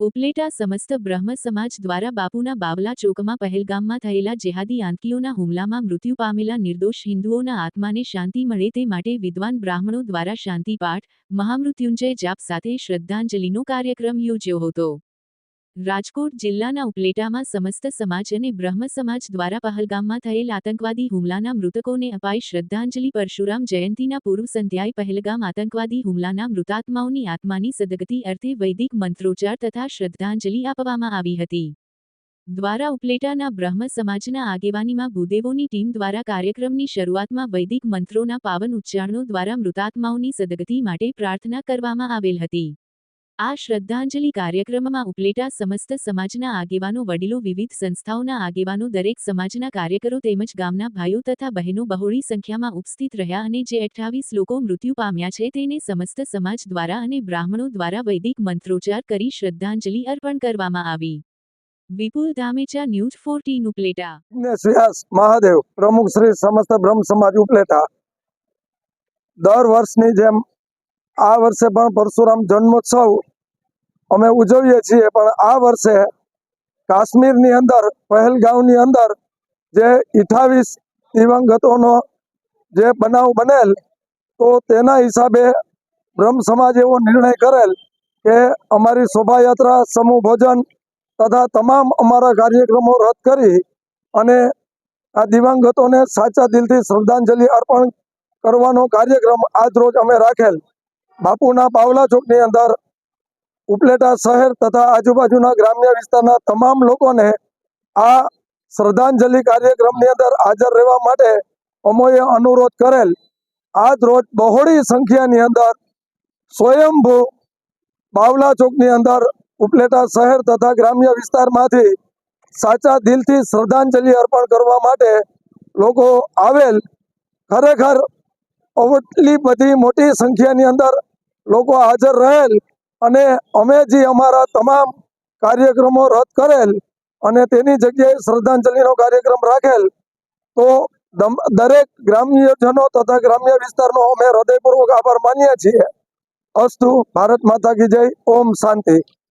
ઉપલેટા સમસ્ત બ્રહ્મ સમાજ દ્વારા બાપુના બાવલા ચોકમાં પહેલગામમાં થયેલા જેહાદી આંતકીઓના હુમલામાં મૃત્યુ પામેલા નિર્દોષ હિન્દુઓના આત્માને શાંતિ મળે તે માટે વિદ્વાન બ્રાહ્મણો દ્વારા શાંતિપાઠ, મહામૃત્યુંજય જાપ સાથે શ્રદ્ધાંજલિનો કાર્યક્રમ યોજ્યો હતો. રાજકોટ જિલ્લાના ઉપલેટામાં સમસ્ત સમાજ અને બ્રહ્મ સમાજ દ્વારા પહલગામમાં થયેલ આતંકવાદી હુમલાના મૃતકોને અપાઈ શ્રદ્ધાંજલિ. પરશુરામ જયંતિના પૂર્વ સંધ્યાએ પહેલગામ આતંકવાદી હુમલાના મૃતાત્માઓની આત્માની સદગતિ અર્થે વૈદિક મંત્રોચ્ચાર તથા શ્રદ્ધાંજલિ આપવામાં આવી હતી. દ્વારા ઉપલેટાના બ્રહ્મ સમાજના આગેવાનીમાં ભૂદેવોની ટીમ દ્વારા કાર્યક્રમની શરૂઆતમાં વૈદિક મંત્રોના પાવન ઉચ્ચારણો દ્વારા મૃતાત્માઓની સદગતિ માટે પ્રાર્થના કરવામાં આવેલ હતી. આ શ્રદ્ધાંજલિ કાર્યક્રમમાં ઉપલેટા સમસ્ત સમાજના આગેવાનો, વડીલો, વિવિધ સંસ્થાઓના આગેવાનો, દરેક સમાજના કાર્યકરો તેમજ ગામના ભાઈઓ તથા બહેનો બહોળી સંખ્યામાં ઉપસ્થિત રહ્યા અને જે અઠ્ઠાવીસ લોકો મૃત્યુ પામ્યા છે તેને સમસ્ત સમાજ દ્વારા અને બ્રાહ્મણો દ્વારા વૈદિક મંત્રોચ્ચાર કરી શ્રદ્ધાંજલિ અર્પણ કરવામાં આવી. Vipul Dhamecha, news fourteen, Upleta. Mahadev, પ્રમુખ શ્રી સમસ્ત બ્રહ્મ સમાજ ઉપલેટા. દર વર્ષની જેમ આ વર્ષે પણ પરશુરામ જન્મોત્સવ અમે ઉજવીએ છીએ. પણ આ વર્ષે કાશ્મીરની અંદર પહેલગાંવની અંદર જે અઠાવીસ દિવંગતોનો જે બનાવ બનેલ, તો તેના હિસાબે બ્રહ્મ સમાજ એવો નિર્ણય કરેલ કે અમારી શોભાયાત્રા, સમૂહ ભોજન તથા તમામ અમારા કાર્યક્રમો રદ કરી અને આ દિવંગતોને સાચા દિલથી શ્રદ્ધાંજલિ અર્પણ કરવાનો કાર્યક્રમ આજ રોજ અમે રાખેલ. બાપુના પાવલા ચોકની અંદર ઉપલેટા શહેર તથા આજુબાજુના ગ્રામ્ય વિસ્તારના તમામ લોકોને આ શ્રદ્ધાંજલિ કાર્યક્રમની અંદર હાજર રહેવા માટે અમોએ અનુરોધ કરેલ. આજ રોજ બહોળી સંખ્યાની અંદર સ્વયંભૂ બાવલા ચોકની અંદર ઉપલેટા શહેર તથા ગ્રામ્ય વિસ્તારમાંથી સાચા દિલથી શ્રદ્ધાંજલિ અર્પણ કરવા માટે લોકો આવેલ. ખરેખર એટલી બધી મોટી સંખ્યાની અંદર લોકો હાજર રહેલ અને અમે જે અમારા તમામ કાર્યક્રમો રદ કરેલ અને તેની જગ્યાએ શ્રદ્ધાંજલિનો કાર્યક્રમ રાખેલ, તો દરેક ગ્રામ્યજનો તથા ગ્રામ્ય વિસ્તારનો અમે હૃદયપૂર્વક આભાર માનીએ છીએ. અસ્તુ, ભારત માતા કી જય, ઓમ શાંતિ.